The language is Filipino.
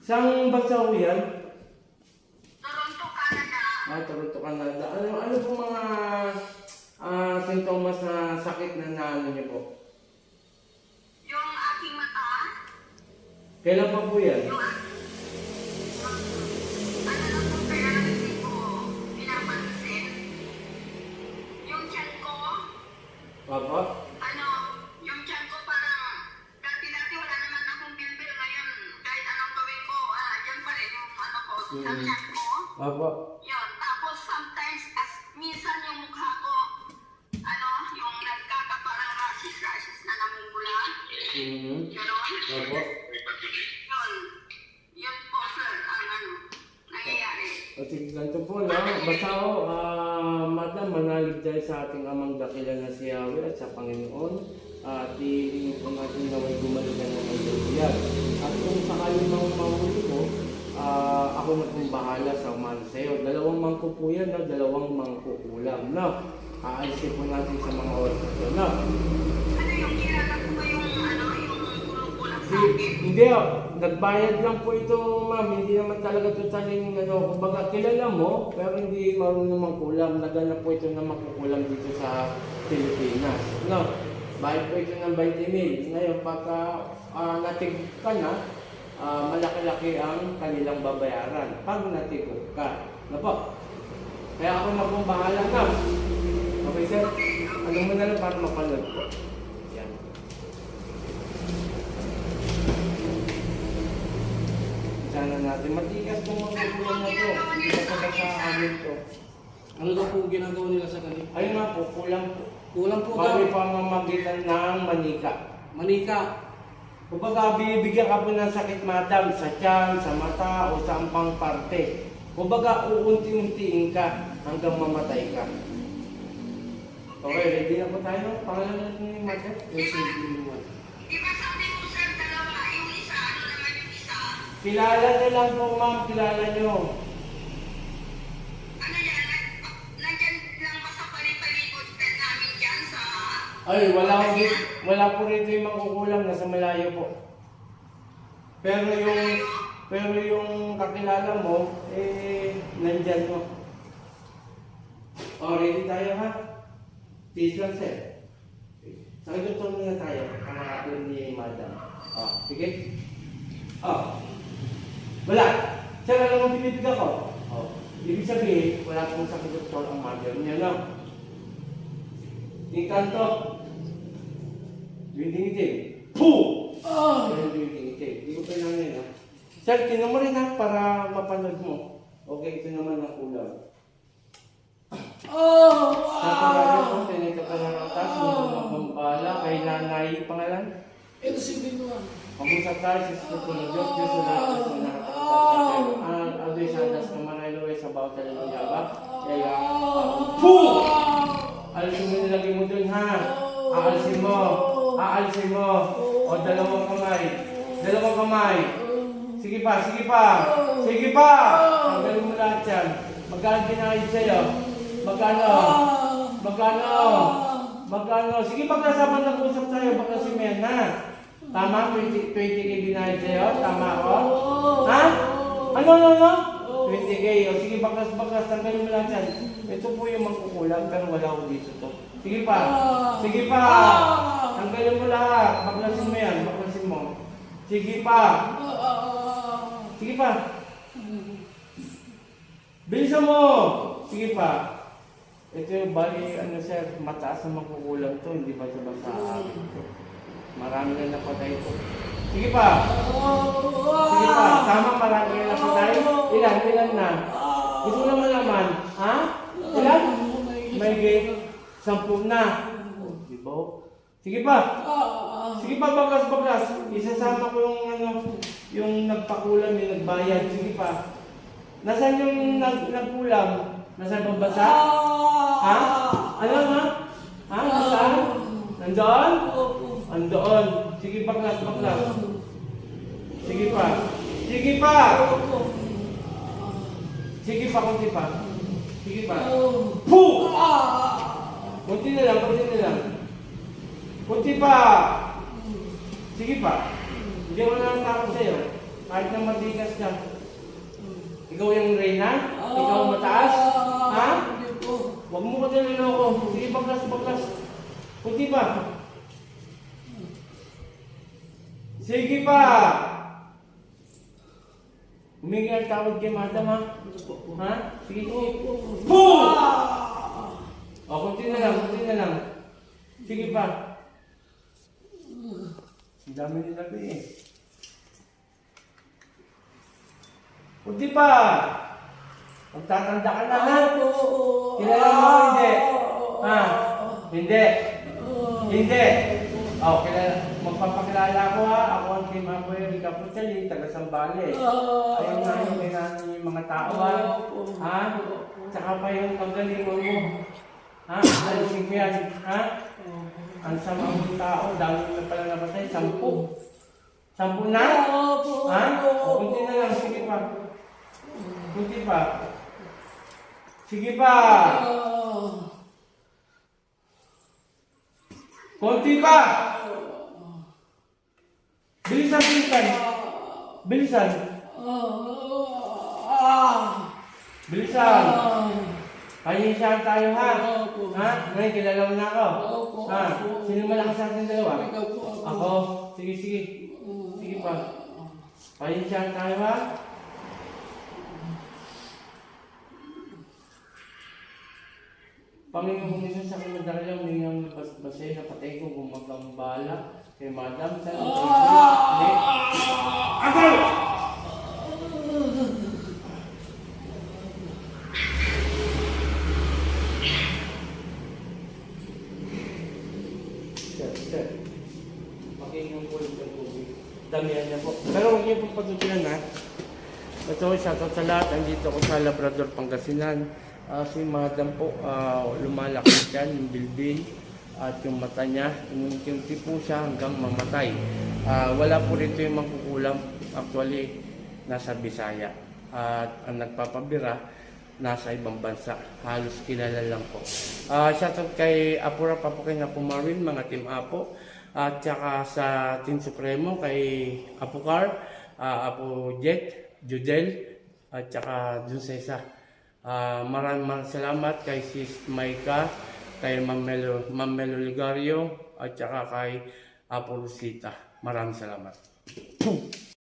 Saan bansa ho yan? Toronto, Canada. Ah, Toronto, Canada. Ano, ano po mga ah, sintomas na sakit na naano niyo po? Yung aking mata, Kailan pa po yan? yung ano ano Mm. tiyan ko. Papa? Yun. Tapos sometimes, as minsan yung mukha ko, ano, yung nagkakaparang rashes-rashes na namumula. Mm-hmm. Papa? Yun. Yun po, sir, ang ano, nangyayari. O sige, ganito po na. Basta ho, ah, madam, manalig tayo sa ating amang dakila na si Yahweh at sa Panginoon. At iingin po natin na may na ng lubuyan. At kung sakali mang mahuli mo, ah, ako na pong bahala sa umahan sa iyo. Dalawang mangko po yan, no? dalawang mangko ulam. No? Aalisin po natin sa mga oras na ito. No? Ano yung kilala ko ba yung, ano, yung kulang sa Hindi, akin? hindi oh. Nagbayad lang po ito, ma'am. Hindi naman talaga totaling ano. Kumbaga, kilala mo, pero hindi marunong mangkulam. Naganap po ito na makukulam dito sa Pilipinas. No? Bayad po ito ng 20 mil. Ngayon, pagka ah, natig ka na, ah, malaki-laki ang kanilang babayaran. Pag natigok ka. Ano po? Kaya ako na pong bahala na. Okay, sir? Ano mo na lang para mapanood ko? Yan. Sana natin. Matigas itong mga kulang na to. Hindi na pala sa amin to. Ano daw po ginagawa nila sa kanila? Ayun nga po, kulang po. Kulang po daw. Kami pamamagitan ng manika. Manika. Kumbaga, bibigyan ka po ng sakit madam sa tiyan, sa mata, o sa ampang parte. Kumbaga, uunti-untiin ka hanggang mamatay ka. Okay, ready na po tayo? Pangalan natin ni madam? Yes, sir. Inuwan. Di ba sabi ko, sir, dalawa, yung isa, ano naman yung isa? Kilala nyo lang po, ma'am. Kilala nyo. Ano yan, nandyan lang ba sa palipalikod namin dyan sa... Ay, wala, ko- wala po rito yung makukulam. Nasa malayo po. Pero yung, pero yung kakilala mo, eh, nandyan mo. O, ready tayo ha? Please lang, sir. Sa doktor muna tayo, pangarapin ni madam. O, sige? O. Wala. Sir, alam mo binibigyan ko? O. Ibig sabihin, wala pong sakit doktor ang mother niya, no? Inkanto. Dwinding-iting. Puh! Ah! Ayan, dwinding-iting. Hindi ko kailangan yun, ha? Sir, tinan mo rin ha, para mapanood mo. Okay, ito naman ang kulang. Oh! Sa pagkakit mo, tinito ka ng atas, mabambala kay nanay pangalan. Ito si Binuan. Pag-usap tayo sa Espiritu ng Diyos, Diyos na sa tayo. Ang adoy sa adas na manaylo ay sa bawat haleluya ba? Kaya, Puh! Alisin mo nilagay mo dun ha. Aalisin mo. Aalisin mo. O dalawang kamay. Dalawang kamay. Sige pa, sige pa. Sige pa. Tanggalin mo lahat yan. Magkano binayad sa'yo? Magkano? Magkano? Magkano? Sige pag nasama nag-usap tayo, baka si Mena. Tama? 20, 20k binayad sa'yo? Tama ako? Ha? Ano, ano, ano? 20k. O sige, bakas, bakas. Tanggalin mo lahat yan. Ito po yung magkukulang, pero wala ko dito to. Sige pa. Sige pa. Tanggalin mo lahat. Baklasin mo yan. Baklasin mo. Sige pa. Sige pa. Bilisan mo. Sige pa. Ito yung bali, ano sir, mataas na makukulang to, hindi ba sa basta. Marami na napatay to. Sige pa. Sige pa. Tama, marami na napatay. Ilan, ilan na? Gusto mo naman naman. Ha? Ilan? May gate. Sampu na. Oh, di ba? Sige pa. Sige pa, bagas, bagas. Isasama ko yung ano, yung nagpakulam, yung nagbayad. Sige pa. Nasaan yung nag nagkulam? Nasaan bang bansa? Ha? Ano ha? Ha? Nasaan? Nandoon? Andoon. Sige, baklas, baklas. Sige pa. Sige pa! Sige pa, kunti pa. Sige pa. Puh! Kunti na lang, kunti na lang. Kunti pa! Sige pa. Hindi ako nang takot sa'yo. Kahit na matigas ka. Ikaw yung reyna? Ikaw mataas? Ha? Hindi po. Huwag mo ko niloloko. Sige, baklas, baklas. Kunti pa. Sige pa. Humingi ang tawad kay madam ha. Ha? Sige, sige. Boom! O, kunti na lang, kunti na lang. Sige pa. Ang dami nila eh. Kunti pa. Magtatanda ka na ha. Kilala mo ako, hindi? Ha? Hindi. Hindi. Oh, kilala. Magpapakilala ako ha. Ako kay Maboy Rica Puchali, taga Sambales. Ayun na yung kailangan yung mga tao ha. Ha? Tsaka pa yung paggalingon mo. Ha? Alisin ko yan. Ha? Ang sama mong tao, dami na pala namatay. Sampu. Sampu na? Ha? O, kunti na lang. Sige pa. Kunti pa. Sige pa. Kunti pa. Bilisan, bilisan. Bilisan. Bilisan. Pahinsahan tayo ha. Ha? Ngayon, kilala mo na ako. Ha? Sino malakas sa ating dalawa? Ako. Sige, sige. Sige pa. Pahinsahan tayo ha. Panginoon minsan sa akin madala may ang basay na patay ko gumagambala kay Hindi. Pakinggan po yung tubig. Damihan niya po. Pero niyo pong pagtutilan ha. Ito, shoutout sa lahat. Andito ako sa Labrador, Pangasinan. Ah, si Madam po, ah, lumalaki siya, yung bilbil at yung mata niya. Inuunti po siya hanggang mamatay. Ah, wala po rito yung makukulam. Actually, nasa Bisaya. At ang nagpapabira, nasa ibang bansa. Halos kilala lang po. Ah, shoutout kay Apura Papo kay Napo Marvin, mga Team Apo. At saka sa Team Supremo kay Apo ah, Apo Jet, Judel, at saka dun sa isa. Ah, maraming maraming salamat kay Sis Maika, kay Ma'am Melo, Ma'am Ligario, at saka kay Apo Rosita. Maraming salamat.